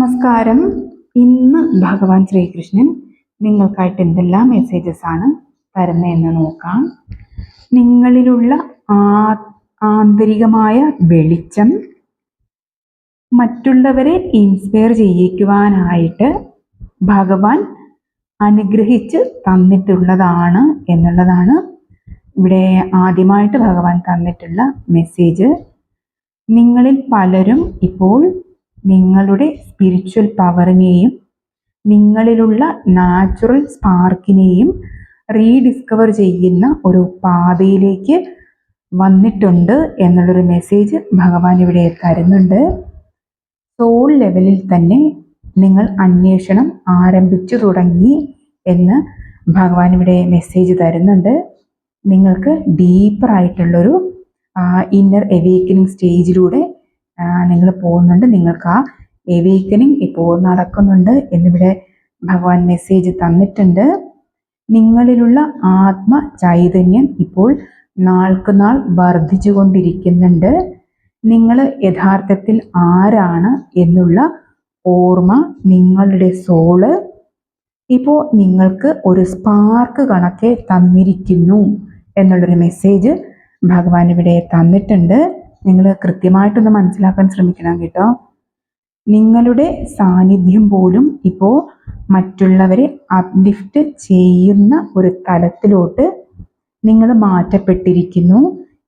നമസ്കാരം. ഇന്ന് ഭഗവാൻ ശ്രീകൃഷ്ണൻ നിങ്ങൾക്കായിട്ട് എന്തെല്ലാം മെസ്സേജസ് ആണ് തരുന്നതെന്ന് നോക്കാം. നിങ്ങളിലുള്ള ആന്തരികമായ വെളിച്ചം മറ്റുള്ളവരെ ഇൻസ്പയർ ചെയ്യിക്കുവാനായിട്ട് ഭഗവാൻ അനുഗ്രഹിച്ച് തന്നിട്ടുള്ളതാണ് എന്നുള്ളതാണ് ഇവിടെ ആദ്യമായിട്ട് ഭഗവാൻ തന്നിട്ടുള്ള മെസ്സേജ് നിങ്ങളിൽ പലരും ഇപ്പോൾ നിങ്ങളുടെ സ്പിരിച്വൽ പവറിനെയും നിങ്ങളിലുള്ള നാച്ചുറൽ സ്പാർക്കിനെയും റീഡിസ്കവർ ചെയ്യുന്ന ഒരു പാതയിലേക്ക് വന്നിട്ടുണ്ട് എന്നുള്ളൊരു മെസ്സേജ് ഭഗവാൻ ഇവിടെ തരുന്നുണ്ട്. സോൾ ലെവലിൽ തന്നെ നിങ്ങൾ അന്വേഷണം ആരംഭിച്ചു തുടങ്ങി എന്ന് ഭഗവാൻ ഇവിടെ മെസ്സേജ് തരുന്നുണ്ട്. നിങ്ങൾക്ക് ഡീപ്പറായിട്ടുള്ളൊരു ഇന്നർ എവേക്കനിങ് സ്റ്റേജിലൂടെ നിങ്ങൾ പോകുന്നുണ്ട്. നിങ്ങൾക്ക് ആ എവേക്കനിങ് ഇപ്പോൾ നടക്കുന്നുണ്ട് എന്നിവിടെ ഭഗവാൻ മെസ്സേജ് തന്നിട്ടുണ്ട്. നിങ്ങളിലുള്ള ആത്മ ചൈതന്യം ഇപ്പോൾ നാൾക്ക് നാൾ വർദ്ധിച്ചു കൊണ്ടിരിക്കുന്നുണ്ട്. നിങ്ങൾ യഥാർത്ഥത്തിൽ ആരാണ് എന്നുള്ള ഓർമ്മ നിങ്ങളുടെ സോൾ ഇപ്പോൾ നിങ്ങൾക്ക് ഒരു സ്പാർക്ക് കണക്കെ തന്നിരിക്കുന്നു എന്നുള്ളൊരു മെസ്സേജ് ഭഗവാൻ ഇവിടെ തന്നിട്ടുണ്ട്. നിങ്ങൾ കൃത്യമായിട്ടൊന്ന് മനസ്സിലാക്കാൻ ശ്രമിക്കണം കേട്ടോ. നിങ്ങളുടെ സാന്നിധ്യം പോലും ഇപ്പോൾ മറ്റുള്ളവരെ അപ്ലിഫ്റ്റ് ചെയ്യുന്ന ഒരു തലത്തിലോട്ട് നിങ്ങൾ മാറ്റപ്പെട്ടിരിക്കുന്നു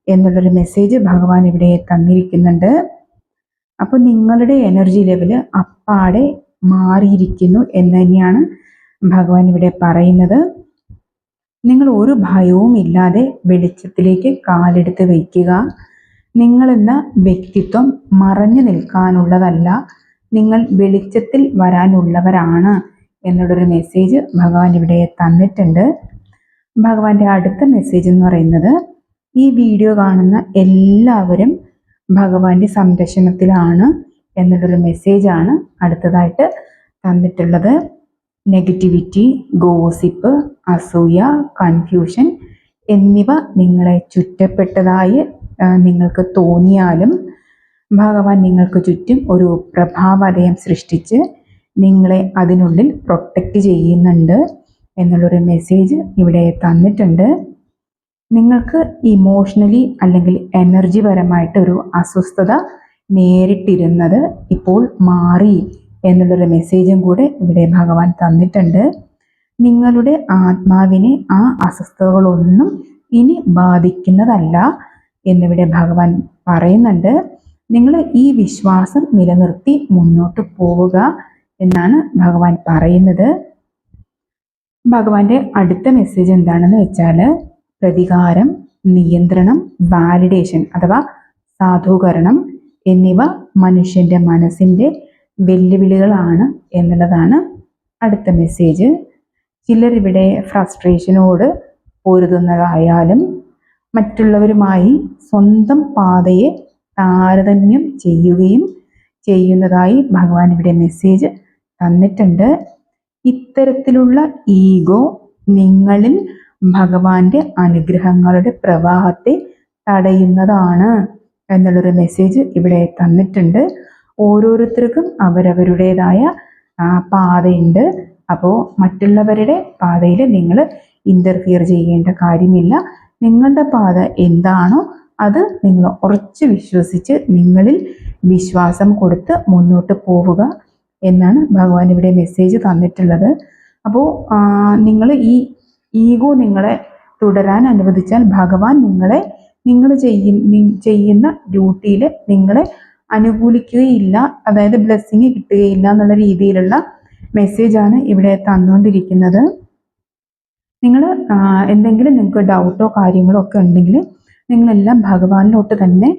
എന്നുള്ളൊരു മെസ്സേജ് ഭഗവാൻ ഇവിടെ തന്നിരിക്കുന്നുണ്ട്. അപ്പോൾ നിങ്ങളുടെ എനർജി ലെവൽ അപ്പാടെ മാറിയിരിക്കുന്നു എന്ന് തന്നെയാണ് ഭഗവാൻ ഇവിടെ പറയുന്നത്. നിങ്ങൾ ഒരു ഭയവും ഇല്ലാതെ വെളിച്ചത്തിലേക്ക് കാലെടുത്ത് വയ്ക്കുക. നിങ്ങളെന്ന വ്യക്തിത്വം മറഞ്ഞു നിൽക്കാനുള്ളതല്ല നിങ്ങൾ വെളിച്ചത്തിൽ വരാനുള്ളവരാണ് എന്നുള്ളൊരു മെസ്സേജ് ഭഗവാൻ ഇവിടെ തന്നിട്ടുണ്ട്. ഭഗവാന്റെ അടുത്ത മെസ്സേജ് എന്ന് പറയുന്നത് ഈ വീഡിയോ കാണുന്ന എല്ലാവരും ഭഗവാന്റെ സംരക്ഷണത്തിലാണ് എന്നുള്ളൊരു മെസ്സേജാണ് അടുത്തതായിട്ട് തന്നിട്ടുള്ളത്. നെഗറ്റിവിറ്റി ഗോസിപ്പ് അസൂയ കൺഫ്യൂഷൻ എന്നിവ നിങ്ങളെ ചുറ്റപ്പെട്ടതായി നിങ്ങൾക്ക് തോന്നിയാലും ഭഗവാൻ നിങ്ങൾക്ക് ചുറ്റും ഒരു പ്രഭാവലയം സൃഷ്ടിച്ച് നിങ്ങളെ അതിനുള്ളിൽ പ്രൊട്ടക്റ്റ് ചെയ്യുന്നുണ്ട് എന്നുള്ളൊരു മെസ്സേജ് ഇവിടെ തന്നിട്ടുണ്ട്. നിങ്ങൾക്ക് ഇമോഷണലി അല്ലെങ്കിൽ എനർജി പരമായിട്ട് ഒരു അസ്വസ്ഥത നേരിട്ടിരുന്നത് ഇപ്പോൾ മാറി എന്നുള്ളൊരു മെസ്സേജും കൂടെ ഇവിടെ ഭഗവാൻ തന്നിട്ടുണ്ട്. നിങ്ങളുടെ ആത്മാവിനെ ആ അസ്വസ്ഥതകളൊന്നും ഇനി ബാധിക്കുന്നതല്ല. എന്നിവിടെ ഭഗവാൻ പറയുന്നുണ്ട് നിങ്ങൾ ഈ വിശ്വാസം നിലനിർത്തി മുന്നോട്ട് പോവുക എന്നാണ് ഭഗവാൻ പറയുന്നത്. ഭഗവാന്റെ അടുത്ത മെസ്സേജ് എന്താണെന്ന് വെച്ചാൽ പ്രതികാരം നിയന്ത്രണം വാലിഡേഷൻ അഥവാ സാധൂകരണം എന്നിവ മനുഷ്യന്റെ മനസ്സിന്റെ വെല്ലുവിളികളാണ് എന്നുള്ളതാണ് അടുത്ത മെസ്സേജ് ചിലരിവിടെ ഫ്രസ്ട്രേഷനോട് പൊരുതുന്നതായാലും മറ്റുള്ളവരുമായി സ്വന്തം പാതയെ താരതമ്യം ചെയ്യുകയും ചെയ്യുന്നതായി ഭഗവാൻ ഇവിടെ മെസ്സേജ് തന്നിട്ടുണ്ട്. ഇത്തരത്തിലുള്ള ഈഗോ നിങ്ങളിൽ ഭഗവാന്റെ അനുഗ്രഹങ്ങളുടെ പ്രവാഹത്തെ തടയുന്നതാണ് എന്നുള്ളൊരു മെസ്സേജ് ഇവിടെ തന്നിട്ടുണ്ട്. ഓരോരുത്തർക്കും അവരവരുടേതായ പാതയുണ്ട്. അപ്പോൾ മറ്റുള്ളവരുടെ പാതയിൽ നിങ്ങൾ ഇന്റർഫിയർ ചെയ്യേണ്ട കാര്യമില്ല. നിങ്ങളുടെ പാത എന്താണോ അത് നിങ്ങൾ ഉറച്ച് വിശ്വസിച്ച് നിങ്ങളിൽ വിശ്വാസം കൊടുത്ത് മുന്നോട്ട് പോവുക എന്നാണ് ഭഗവാൻ ഇവിടെ മെസ്സേജ് തന്നിട്ടുള്ളത്. അപ്പോൾ നിങ്ങൾ ഈ ഈഗോ നിങ്ങളെ തുടരാൻ അനുവദിച്ചാൽ ഭഗവാൻ നിങ്ങളെ നിങ്ങൾ ചെയ്യുന്ന ഡ്യൂട്ടിയിൽ നിങ്ങളെ അനുകൂലിക്കുകയില്ല അതായത് ബ്ലെസ്സിങ് കിട്ടുകയില്ല എന്നുള്ള രീതിയിലുള്ള മെസ്സേജാണ് ഇവിടെ തന്നുകൊണ്ടിരിക്കുന്നത് നിങ്ങൾ എന്തെങ്കിലും നിങ്ങൾക്ക് ഡൗട്ടോ കാര്യങ്ങളോ ഒക്കെ ഉണ്ടെങ്കിൽ നിങ്ങളെല്ലാം ഭഗവാനിലോട്ട് തന്നെ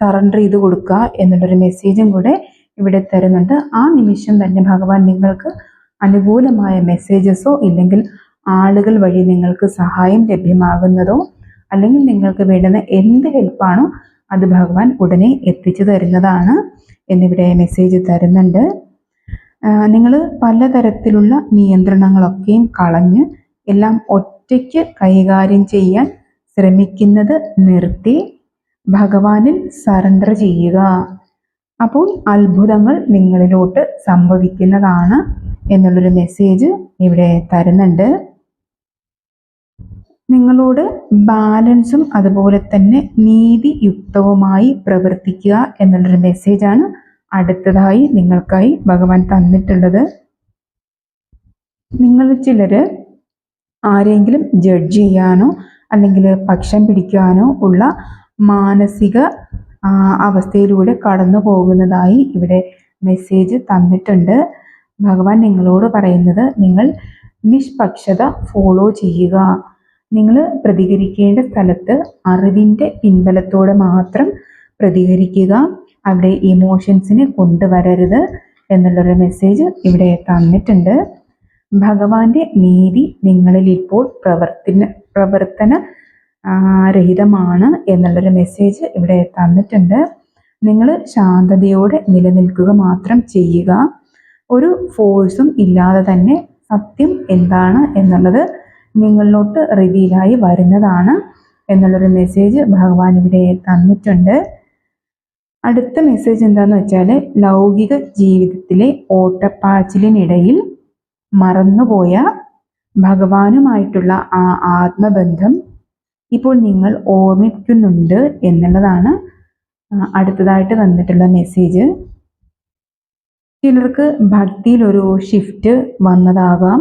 സറണ്ടർ ചെയ്ത് കൊടുക്കുക എന്നുള്ളൊരു മെസ്സേജും കൂടെ ഇവിടെ തരുന്നുണ്ട്. ആ നിമിഷം തന്നെ ഭഗവാൻ നിങ്ങൾക്ക് അനുകൂലമായ മെസ്സേജസോ ഇല്ലെങ്കിൽ ആളുകൾ വഴി നിങ്ങൾക്ക് സഹായം ലഭ്യമാകുന്നതോ അല്ലെങ്കിൽ നിങ്ങൾക്ക് വേണ്ടുന്ന എന്ത് ഹെൽപ്പാണോ അത് ഭഗവാൻ ഉടനെ എത്തിച്ചു തരുന്നതാണ് എന്നിവിടെ മെസ്സേജ് തരുന്നുണ്ട്. നിങ്ങൾ പലതരത്തിലുള്ള നിയന്ത്രണങ്ങളൊക്കെയും കളഞ്ഞ് എല്ലാം ഒറ്റയ്ക്ക് കൈകാര്യം ചെയ്യാൻ ശ്രമിക്കുന്നത് നിർത്തി ഭഗവാനിൽ സറണ്ടർ ചെയ്യുക. അപ്പോൾ അത്ഭുതങ്ങൾ നിങ്ങളിലോട്ട് സംഭവിക്കുന്നതാണ് എന്നുള്ളൊരു മെസ്സേജ് ഇവിടെ തരുന്നുണ്ട്. നിങ്ങളോട് ബാലൻസും അതുപോലെ തന്നെ നീതിയുക്തവുമായി പ്രവർത്തിക്കുക എന്നുള്ളൊരു മെസ്സേജാണ് അടുത്തതായി നിങ്ങൾക്കായി ഭഗവാൻ തന്നിട്ടുള്ളത്. നിങ്ങൾ ചിലർ ആരെങ്കിലും ജഡ്ജ് ചെയ്യാനോ അല്ലെങ്കിൽ പക്ഷം പിടിക്കാനോ ഉള്ള മാനസിക അവസ്ഥയിലൂടെ കടന്നു പോകുന്നതായി ഇവിടെ മെസ്സേജ് തന്നിട്ടുണ്ട്. ഭഗവാൻ നിങ്ങളോട് പറയുന്നത് നിങ്ങൾ നിഷ്പക്ഷത ഫോളോ ചെയ്യുക. നിങ്ങൾ പ്രതികരിക്കേണ്ട സ്ഥലത്ത് അറിവിന്റെ പിൻബലത്തോടെ മാത്രം പ്രതികരിക്കുക. അവിടെ ഇമോഷൻസിനെ കൊണ്ടുവരരുത് എന്നുള്ളൊരു മെസ്സേജ് ഇവിടെ തന്നിട്ടുണ്ട്. ഭഗവാന്റെ നീതി നിങ്ങളിൽ ഇപ്പോൾ പ്രവർത്തന പ്രവർത്തന രഹിതമാണ് എന്നുള്ളൊരു മെസ്സേജ് ഇവിടെ തന്നിട്ടുണ്ട്. നിങ്ങൾ ശാന്തതയോടെ നിലനിൽക്കുക മാത്രം ചെയ്യുക. ഒരു ഫോഴ്സും ഇല്ലാതെ തന്നെ സത്യം എന്താണ് എന്നുള്ളത് നിങ്ങളിലോട്ട് റിവീലായി വരുന്നതാണ് എന്നുള്ളൊരു മെസ്സേജ് ഭഗവാൻ ഇവിടെ തന്നിട്ടുണ്ട്. അടുത്ത മെസ്സേജ് എന്താണെന്ന് വെച്ചാൽ ലൗകിക ജീവിതത്തിലെ ഓട്ടപ്പാച്ചിലിനിടയിൽ മറന്നുപോയ ഭഗവാനുമായിട്ടുള്ള ആ ആത്മബന്ധം ഇപ്പോൾ നിങ്ങൾ ഓർമ്മിക്കുന്നുണ്ട് എന്നുള്ളതാണ് അടുത്തതായിട്ട് തന്നിട്ടുള്ള മെസ്സേജ് ചിലർക്ക് ഭക്തിയിൽ ഒരു ഷിഫ്റ്റ് വന്നതാകാം.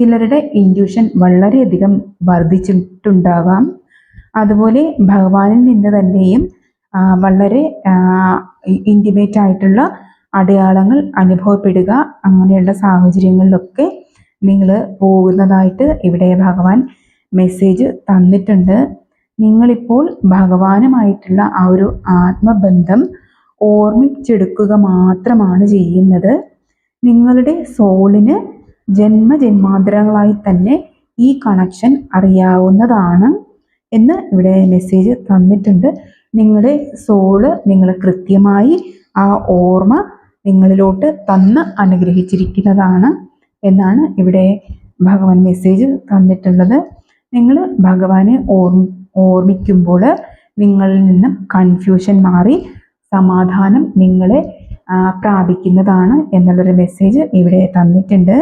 ചിലരുടെ ഇൻഡ്യൂഷൻ വളരെയധികം വർദ്ധിച്ചിട്ടുണ്ടാകാം. അതുപോലെ ഭഗവാനിൽ നിന്ന് തന്നെയും വളരെ ഇന്റിമേറ്റ് ആയിട്ടുള്ള അടയാളങ്ങൾ അനുഭവപ്പെടുക അങ്ങനെയുള്ള സാഹചര്യങ്ങളിലൊക്കെ നിങ്ങൾ പോകുന്നതായിട്ട് ഇവിടെ ഭഗവാൻ മെസ്സേജ് തന്നിട്ടുണ്ട്. നിങ്ങളിപ്പോൾ ഭഗവാനുമായിട്ടുള്ള ആ ഒരു ആത്മബന്ധം ഓർമ്മിച്ചെടുക്കുക മാത്രമാണ് ചെയ്യുന്നത്. നിങ്ങളുടെ സോളിന് ജന്മജന്മാന്തരങ്ങളായി തന്നെ ഈ കണക്ഷൻ അറിയാവുന്നതാണ് എന്ന് ഇവിടെ മെസ്സേജ് തന്നിട്ടുണ്ട്. നിങ്ങളുടെ സോൾ നിങ്ങൾ കൃത്യമായി ആ ഓർമ്മ നിങ്ങളിലോട്ട് തന്ന് അനുഗ്രഹിച്ചിരിക്കുന്നതാണ് എന്നാണ് ഇവിടെ ഭഗവാൻ മെസ്സേജ് തന്നിട്ടുള്ളത്. നിങ്ങൾ ഭഗവാനെ ഓർമ്മ ഓർമ്മിക്കുമ്പോൾ നിങ്ങളിൽ നിന്നും കൺഫ്യൂഷൻ മാറി സമാധാനം നിങ്ങളെ പ്രാപിക്കുന്നതാണ് എന്നുള്ളൊരു മെസ്സേജ് ഇവിടെ തന്നിട്ടുണ്ട്.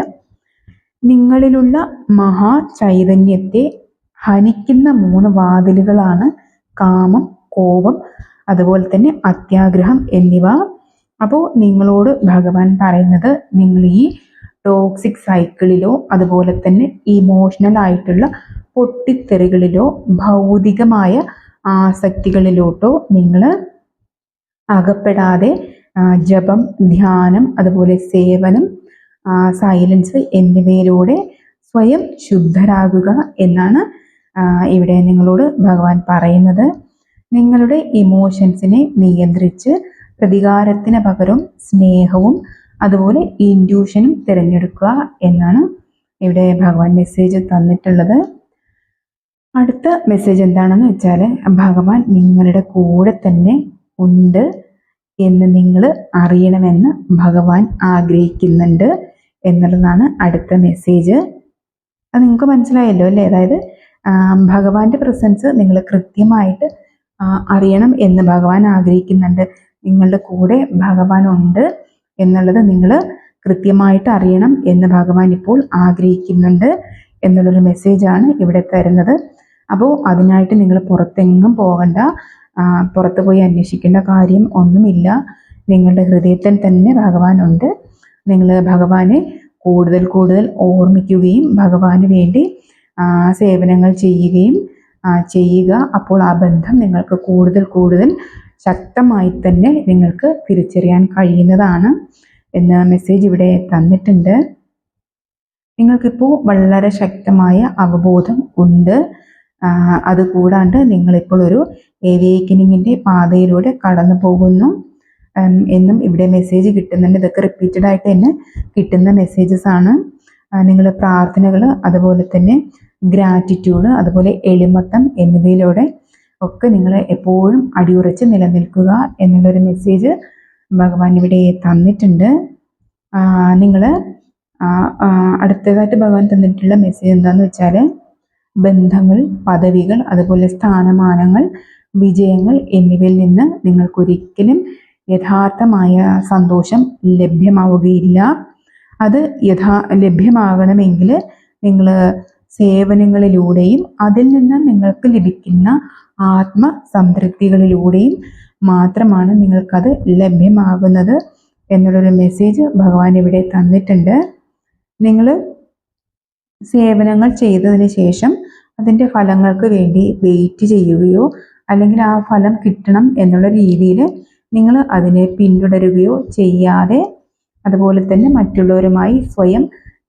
നിങ്ങളിലുള്ള മഹാ ചൈതന്യത്തെ ഹനിക്കുന്ന മൂന്ന് വാതിലുകളാണ് കാമം കോപം അതുപോലെ തന്നെ അത്യാഗ്രഹം എന്നിവ. അപ്പോൾ നിങ്ങളോട് ഭഗവാൻ പറയുന്നത് നിങ്ങൾ ഈ ടോക്സിക് സൈക്കിളിലോ അതുപോലെ തന്നെ ഇമോഷണൽ ആയിട്ടുള്ള പൊട്ടിത്തെറികളിലോ ഭൗതികമായ ആസക്തികളിലോട്ടോ നിങ്ങൾ അകപ്പെടാതെ ജപം ധ്യാനം അതുപോലെ സേവനം സൈലൻസ് എന്നിവയിലൂടെ സ്വയം ശുദ്ധരാകുക എന്നാണ് ഇവിടെ നിങ്ങളോട് ഭഗവാൻ പറയുന്നത്. നിങ്ങളുടെ ഇമോഷൻസിനെ നിയന്ത്രിച്ച് പ്രതികാരത്തിന് പകരം സ്നേഹവും അതുപോലെ ഇൻഡ്യൂഷനും തിരഞ്ഞെടുക്കുക എന്നാണ് ഇവിടെ ഭഗവാൻ മെസ്സേജ് തന്നിട്ടുള്ളത്. അടുത്ത മെസ്സേജ് എന്താണെന്ന് വെച്ചാൽ ഭഗവാൻ നിങ്ങളുടെ കൂടെ തന്നെ ഉണ്ട് എന്ന് നിങ്ങൾ അറിയണമെന്ന് ഭഗവാൻ ആഗ്രഹിക്കുന്നുണ്ട് എന്നുള്ളതാണ് അടുത്ത മെസ്സേജ് അത് നിങ്ങൾക്ക് മനസ്സിലായല്ലോ അല്ലേ? അതായത് ഭഗവാന്റെ പ്രസൻസ് നിങ്ങൾ കൃത്യമായിട്ട് അറിയണം എന്ന് ഭഗവാൻ ആഗ്രഹിക്കുന്നുണ്ട്. നിങ്ങളുടെ കൂടെ ഭഗവാൻ ഉണ്ട് എന്നുള്ളത് നിങ്ങൾ കൃത്യമായിട്ട് അറിയണം എന്ന് ഭഗവാൻ ഇപ്പോൾ ആഗ്രഹിക്കുന്നുണ്ട് എന്നുള്ളൊരു മെസ്സേജാണ് ഇവിടെ തരുന്നത്. അപ്പോൾ അതിനായിട്ട് നിങ്ങൾ പുറത്തെങ്ങും പോകണ്ട. പുറത്ത് പോയി അന്വേഷിക്കേണ്ട കാര്യം ഒന്നുമില്ല. നിങ്ങളുടെ ഹൃദയത്തിൽ തന്നെ ഭഗവാനുണ്ട്. നിങ്ങൾ ഭഗവാനെ കൂടുതൽ കൂടുതൽ ഓർമ്മിക്കുകയും ഭഗവാന് വേണ്ടി സേവനങ്ങൾ ചെയ്യുകയും ചെയ്യുക. അപ്പോൾ ആ ബന്ധം നിങ്ങൾക്ക് കൂടുതൽ കൂടുതൽ ശക്തമായി തന്നെ നിങ്ങൾക്ക് തിരിച്ചറിയാൻ കഴിയുന്നതാണ് എന്ന മെസ്സേജ് ഇവിടെ തന്നിട്ടുണ്ട്. നിങ്ങൾക്കിപ്പോൾ വളരെ ശക്തമായ അവബോധം ഉണ്ട്. അതുകൂടാണ്ട് നിങ്ങളിപ്പോൾ ഒരു ഏവിയേക്കനിങ്ങിന്റെ പാതയിലൂടെ കടന്നു പോകുന്നു. എന്നും ഇവിടെ മെസ്സേജ് കിട്ടുന്നുണ്ട്. ഇതൊക്കെ റിപ്പീറ്റഡ് ആയിട്ട് തന്നെ കിട്ടുന്ന മെസ്സേജസ് ആണ്. നിങ്ങൾ പ്രാർത്ഥനകൾ അതുപോലെ തന്നെ ഗ്രാറ്റിറ്റ്യൂഡ് അതുപോലെ എളിമത്തം എന്നിവയിലൂടെ ഒക്കെ നിങ്ങൾ എപ്പോഴും അടിയുറച്ച് നിലനിൽക്കുക എന്നുള്ളൊരു മെസ്സേജ് ഭഗവാൻ ഇവിടെ തന്നിട്ടുണ്ട്. നിങ്ങൾ അടുത്തതായിട്ട് ഭഗവാൻ തന്നിട്ടുള്ള മെസ്സേജ് എന്താണെന്ന് വെച്ചാൽ ബന്ധങ്ങൾ പദവികൾ അതുപോലെ സ്ഥാനമാനങ്ങൾ വിജയങ്ങൾ എന്നിവയിൽ നിന്ന് നിങ്ങൾക്കൊരിക്കലും യഥാർത്ഥമായ സന്തോഷം ലഭ്യമാവുകയില്ല. അത് യഥാ ലഭ്യമാകണമെങ്കിൽ നിങ്ങൾ സേവനങ്ങളിലൂടെയും അതിൽ നിന്ന് നിങ്ങൾക്ക് ലഭിക്കുന്ന ആത്മസംതൃപ്തികളിലൂടെയും മാത്രമാണ് നിങ്ങൾക്കത് ലഭ്യമാകുന്നത് എന്നുള്ളൊരു മെസ്സേജ് ഭഗവാൻ ഇവിടെ തന്നിട്ടുണ്ട്. നിങ്ങൾ സേവനങ്ങൾ ചെയ്തതിന് ശേഷം അതിന്റെ ഫലങ്ങൾക്ക് വേണ്ടി വെയിറ്റ് ചെയ്യുകയോ അല്ലെങ്കിൽ ആ ഫലം കിട്ടണം എന്നുള്ള രീതിയിൽ നിങ്ങൾ അതിനെ പിന്തുടരുകയോ ചെയ്യാതെ അതുപോലെ തന്നെ മറ്റുള്ളവരുമായി സ്വയം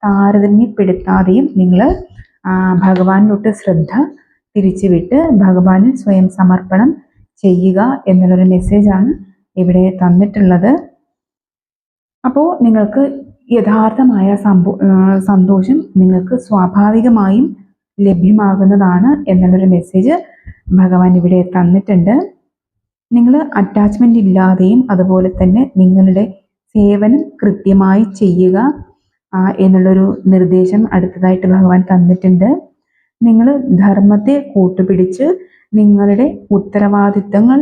താരതമ്യപ്പെടുത്താതെയും നിങ്ങൾ ഭഗവാനിലോട്ട് ശ്രദ്ധ തിരിച്ചുവിട്ട് ഭഗവാന് സ്വയം സമർപ്പണം ചെയ്യുക എന്നുള്ളൊരു മെസ്സേജാണ് ഇവിടെ തന്നിട്ടുള്ളത്. അപ്പോൾ നിങ്ങൾക്ക് യഥാർത്ഥമായ സന്തോഷം നിങ്ങൾക്ക് സ്വാഭാവികമായും ലഭ്യമാകുന്നതാണ് എന്നുള്ളൊരു മെസ്സേജ് ഭഗവാൻ ഇവിടെ തന്നിട്ടുണ്ട്. നിങ്ങൾ അറ്റാച്ച്മെന്റ് ഇല്ലാതെയും അതുപോലെ തന്നെ നിങ്ങളുടെ സേവനം കൃത്യമായി ചെയ്യുക എന്നുള്ളൊരു നിർദ്ദേശം അടുത്തതായിട്ട് ഭഗവാൻ തന്നിട്ടുണ്ട്. നിങ്ങൾ ധർമ്മത്തെ കൂട്ടുപിടിച്ച് നിങ്ങളുടെ ഉത്തരവാദിത്തങ്ങൾ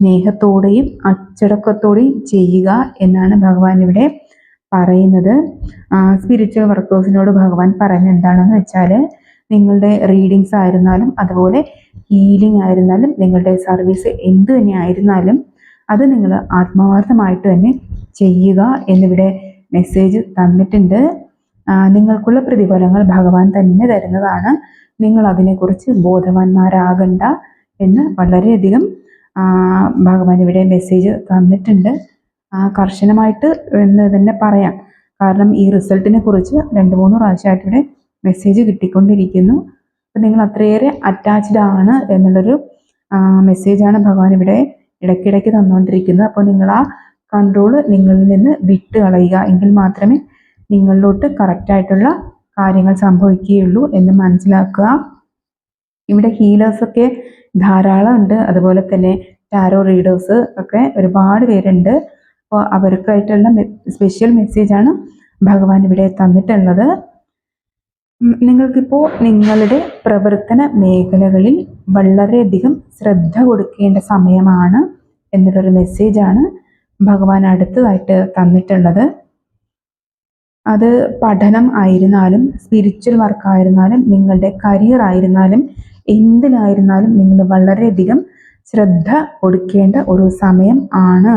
സ്നേഹത്തോടെയും അച്ചടക്കത്തോടെയും ചെയ്യുക എന്നാണ് ഭഗവാൻ ഇവിടെ പറയുന്നത്. സ്പിരിച്വൽ വർക്കേഴ്സിനോട് ഭഗവാൻ പറയുന്നത് എന്താണെന്ന് വെച്ചാൽ നിങ്ങളുടെ റീഡിങ്സ് ആയിരുന്നാലും അതുപോലെ ഹീലിംഗ് ആയിരുന്നാലും നിങ്ങളുടെ സർവീസ് എന്ത് തന്നെ ആയിരുന്നാലും അത് നിങ്ങൾ ആത്മാർത്ഥമായിട്ട് തന്നെ ചെയ്യുക എന്നിവിടെ മെസ്സേജ് തന്നിട്ടുണ്ട്. നിങ്ങൾക്കുള്ള പ്രതിഫലങ്ങൾ ഭഗവാൻ തന്നെ തരുന്നതാണ്. നിങ്ങൾ അതിനെക്കുറിച്ച് ബോധവാന്മാരാകണ്ട എന്ന് വളരെയധികം ഭഗവാൻ ഇവിടെ മെസ്സേജ് തന്നിട്ടുണ്ട്. കർശനമായിട്ട് എന്ന് തന്നെ പറയാം. കാരണം ഈ റിസൾട്ടിനെ കുറിച്ച് രണ്ട് മൂന്ന് പ്രാവശ്യമായിട്ട് ഇവിടെ മെസ്സേജ് കിട്ടിക്കൊണ്ടിരിക്കുന്നു. അപ്പം നിങ്ങൾ അത്രയേറെ അറ്റാച്ച്ഡ് ആണ് എന്നുള്ളൊരു മെസ്സേജാണ് ഭഗവാൻ ഇവിടെ ഇടയ്ക്കിടയ്ക്ക് തന്നുകൊണ്ടിരിക്കുന്നത് അപ്പോൾ നിങ്ങൾ ആ കൺട്രോൾ നിങ്ങളിൽ നിന്ന് വിട്ട് കളയുക എങ്കിൽ മാത്രമേ നിങ്ങളിലോട്ട് കറക്റ്റായിട്ടുള്ള കാര്യങ്ങൾ സംഭവിക്കുകയുള്ളൂ എന്ന് മനസ്സിലാക്കുക. ഇവിടെ ഹീലേഴ്സൊക്കെ ധാരാളം ഉണ്ട്. അതുപോലെ തന്നെ ടാരോ റീഡേഴ്സ് ഒക്കെ ഒരുപാട് പേരുണ്ട്. അപ്പോൾ അവർക്കായിട്ടുള്ള സ്പെഷ്യൽ മെസ്സേജാണ് ഭഗവാൻ ഇവിടെ തന്നിട്ടുള്ളത്. നിങ്ങൾക്കിപ്പോൾ നിങ്ങളുടെ പ്രവർത്തന മേഖലകളിൽ വളരെയധികം ശ്രദ്ധ കൊടുക്കേണ്ട സമയമാണ് എന്നുള്ളൊരു മെസ്സേജാണ് ഭഗവാൻ അടുത്തതായിട്ട് തന്നിട്ടുള്ളത്. അത് പഠനം ആയിരുന്നാലും സ്പിരിച്വൽ വർക്ക് ആയിരുന്നാലും നിങ്ങളുടെ കരിയർ ആയിരുന്നാലും എന്തിനായിരുന്നാലും നിങ്ങൾ വളരെയധികം ശ്രദ്ധ കൊടുക്കേണ്ട ഒരു സമയം ആണ്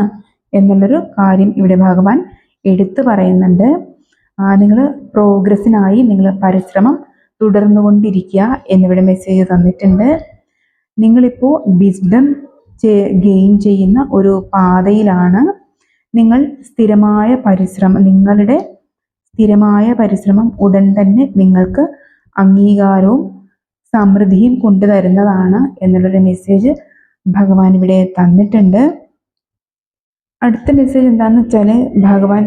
എന്നുള്ളൊരു കാര്യം ഇവിടെ ഭഗവാൻ എടുത്തു പറയുന്നുണ്ട്. നിങ്ങൾ പ്രോഗ്രസ്സിനായി നിങ്ങൾ പരിശ്രമം തുടർന്നുകൊണ്ടിരിക്കുക എന്നിവിടെ മെസ്സേജ് തന്നിട്ടുണ്ട്. നിങ്ങളിപ്പോൾ വിസ്ഡം ഗെയിൻ ചെയ്യുന്ന ഒരു പാതയിലാണ് നിങ്ങൾ സ്ഥിരമായ പരിശ്രമം നിങ്ങളുടെ സ്ഥിരമായ പരിശ്രമം ഉടൻ തന്നെ നിങ്ങൾക്ക് അംഗീകാരവും സമൃദ്ധിയും കൊണ്ടുതരുന്നതാണ് എന്നുള്ളൊരു മെസ്സേജ് ഭഗവാൻ ഇവിടെ തന്നിട്ടുണ്ട്. അടുത്ത മെസ്സേജ് എന്താണെന്ന് വെച്ചാൽ ഭഗവാൻ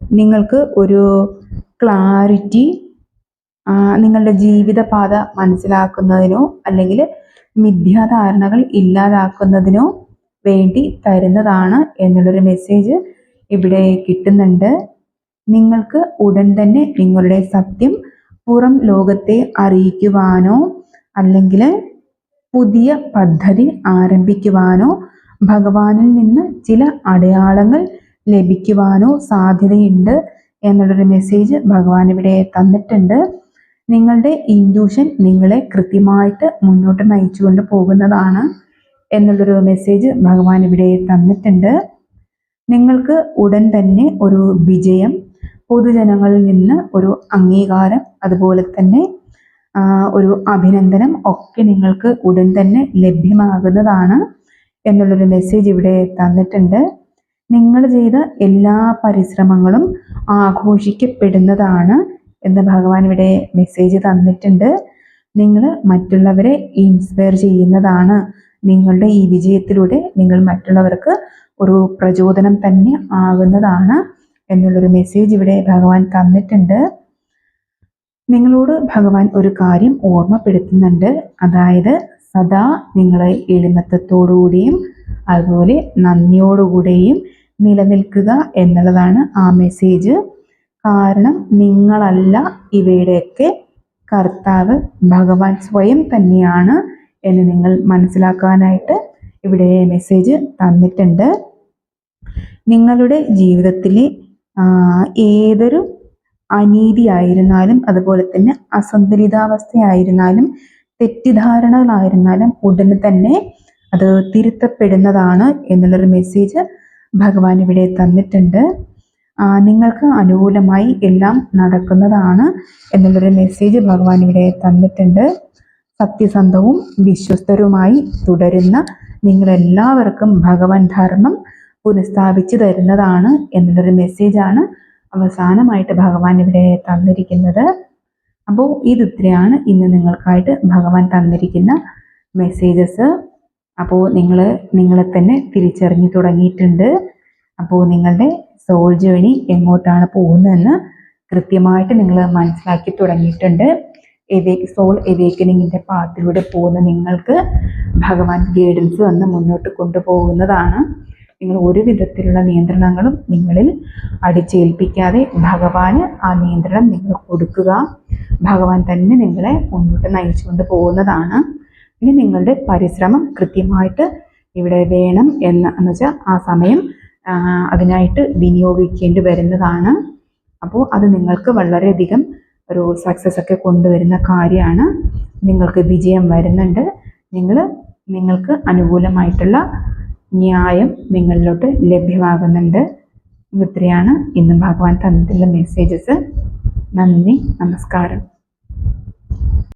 നിങ്ങൾക്ക് ഒരു ക്ലാരിറ്റി നിങ്ങളുടെ ജീവിതപാത മനസ്സിലാക്കുന്നതിനോ അല്ലെങ്കിൽ മിഥ്യാധാരണകൾ ഇല്ലാതാക്കുന്നതിനോ വേണ്ടി തരുന്നതാണ് എന്നുള്ളൊരു മെസ്സേജ് ഇവിടെ കിട്ടുന്നുണ്ട്. നിങ്ങൾക്ക് ഉടൻ തന്നെ നിങ്ങളുടെ സത്യം പുറം ലോകത്തെ അറിയിക്കുവാനോ അല്ലെങ്കിൽ പുതിയ പദ്ധതി ആരംഭിക്കുവാനോ ഭഗവാനിൽ നിന്ന് ചില അടയാളങ്ങൾ ലഭിക്കുവാനോ സാധ്യതയുണ്ട് എന്നുള്ളൊരു മെസ്സേജ് ഭഗവാൻ ഇവിടെ തന്നിട്ടുണ്ട്. നിങ്ങളുടെ ഇൻഡ്യൂഷൻ നിങ്ങളെ കൃത്യമായിട്ട് മുന്നോട്ട് നയിച്ചുകൊണ്ട് പോകുന്നതാണ് എന്നുള്ളൊരു മെസ്സേജ് ഭഗവാൻ ഇവിടെ തന്നിട്ടുണ്ട്. നിങ്ങൾക്ക് ഉടൻ തന്നെ ഒരു വിജയം പൊതുജനങ്ങളിൽ നിന്ന് ഒരു അംഗീകാരം അതുപോലെ തന്നെ ഒരു അഭിനന്ദനം ഒക്കെ നിങ്ങൾക്ക് ഉടൻ തന്നെ ലഭ്യമാകുന്നതാണ് എന്നുള്ളൊരു മെസ്സേജ് ഇവിടെ തന്നിട്ടുണ്ട്. നിങ്ങൾ ചെയ്ത എല്ലാ പരിശ്രമങ്ങളും ആഘോഷിക്കപ്പെടുന്നതാണ് എന്ന് ഭഗവാൻ ഇവിടെ മെസ്സേജ് തന്നിട്ടുണ്ട്. നിങ്ങൾ മറ്റുള്ളവരെ ഇൻസ്പയർ ചെയ്യുന്നതാണ്. നിങ്ങളുടെ ഈ വിജയത്തിലൂടെ നിങ്ങൾ മറ്റുള്ളവർക്ക് ഒരു പ്രചോദനം തന്നെ ആകുന്നതാണ്. എന്നുള്ളൊരു മെസ്സേജ് ഇവിടെ ഭഗവാൻ തന്നിട്ടുണ്ട്. നിങ്ങളോട് ഭഗവാൻ ഒരു കാര്യം ഓർമ്മപ്പെടുത്തുന്നുണ്ട്. അതായത് സദാ നിങ്ങളെ എളിമത്തത്തോടുകൂടിയും അതുപോലെ നന്ദിയോടുകൂടെയും നിലനിൽക്കുക എന്നുള്ളതാണ് ആ മെസ്സേജ് കാരണം നിങ്ങളല്ല ഇവയുടെയൊക്കെ കർത്താവ് ഭഗവാൻ സ്വയം തന്നെയാണ് എന്ന് നിങ്ങൾ മനസ്സിലാക്കാനായിട്ട് ഇവിടെ മെസ്സേജ് തന്നിട്ടുണ്ട്. നിങ്ങളുടെ ജീവിതത്തിലെ ഏതൊരു അനീതിയായിരുന്നാലും അതുപോലെ തന്നെ അസന്തുലിതാവസ്ഥയായിരുന്നാലും തെറ്റിദ്ധാരണകളായിരുന്നാലും ഉടനെ തന്നെ അത് തിരുത്തപ്പെടുന്നതാണ് എന്നുള്ളൊരു മെസ്സേജ് ഭഗവാൻ ഇവിടെ തന്നിട്ടുണ്ട്. നിങ്ങൾക്ക് അനുകൂലമായി എല്ലാം നടക്കുന്നതാണ് എന്നുള്ളൊരു മെസ്സേജ് ഭഗവാൻ ഇവിടെ തന്നിട്ടുണ്ട്. സത്യസന്ധവും വിശ്വസ്തരുമായി തുടരുന്ന നിങ്ങളെല്ലാവർക്കും ഭഗവാൻ ധർമ്മം പുനഃസ്ഥാപിച്ചു തരുന്നതാണ് എന്നുള്ളൊരു മെസ്സേജാണ് അവസാനമായിട്ട് ഭഗവാൻ ഇവിടെ തന്നിരിക്കുന്നത്. അപ്പോൾ ഇത് ഇത്രയാണ് ഇന്ന് നിങ്ങൾക്കായിട്ട് ഭഗവാൻ തന്നിരിക്കുന്ന മെസ്സേജസ് അപ്പോൾ നിങ്ങൾ നിങ്ങളെ തന്നെ തിരിച്ചറിഞ്ഞു തുടങ്ങിയിട്ടുണ്ട്. അപ്പോൾ നിങ്ങളുടെ സോൾ ജേണി എങ്ങോട്ടാണ് പോകുന്നതെന്ന് കൃത്യമായിട്ട് നിങ്ങൾ മനസ്സിലാക്കി തുടങ്ങിയിട്ടുണ്ട്. എവേ സോൾ എവേക്കനിങ്ങിന്റെ പാത്തിലൂടെ പോകുന്ന നിങ്ങൾക്ക് ഭഗവാൻ ഗൈഡൻസ് വന്ന് മുന്നോട്ട് കൊണ്ടുപോകുന്നതാണ്. നിങ്ങൾ ഒരു വിധത്തിലുള്ള നിയന്ത്രണങ്ങളും നിങ്ങളിൽ അടിച്ചേൽപ്പിക്കാതെ ഭഗവാന് ആ നിയന്ത്രണം നിങ്ങൾ കൊടുക്കുക. ഭഗവാൻ തന്നെ നിങ്ങളെ മുന്നോട്ട് നയിച്ചുകൊണ്ട് പോകുന്നതാണ്. ഇനി നിങ്ങളുടെ പരിശ്രമം കൃത്യമായിട്ട് ഇവിടെ വേണം എന്ന് വെച്ചാൽ ആ സമയം അതിനായിട്ട് വിനിയോഗിക്കേണ്ടി വരുന്നതാണ്. അപ്പോൾ അത് നിങ്ങൾക്ക് വളരെയധികം ഒരു സക്സസ് ഒക്കെ കൊണ്ടുവരുന്ന കാര്യമാണ്. നിങ്ങൾക്ക് വിജയം വരുന്നുണ്ട്. നിങ്ങൾ നിങ്ങൾക്ക് അനുകൂലമായിട്ടുള്ള ന്യായം നിങ്ങളിലോട്ട് ലഭ്യമാകുന്നുണ്ട്. ഇത്രയാണ്. ഇന്ന് ഭഗവാൻ തന്നിട്ടുള്ള മെസ്സേജസ് നന്ദി നമസ്കാരം.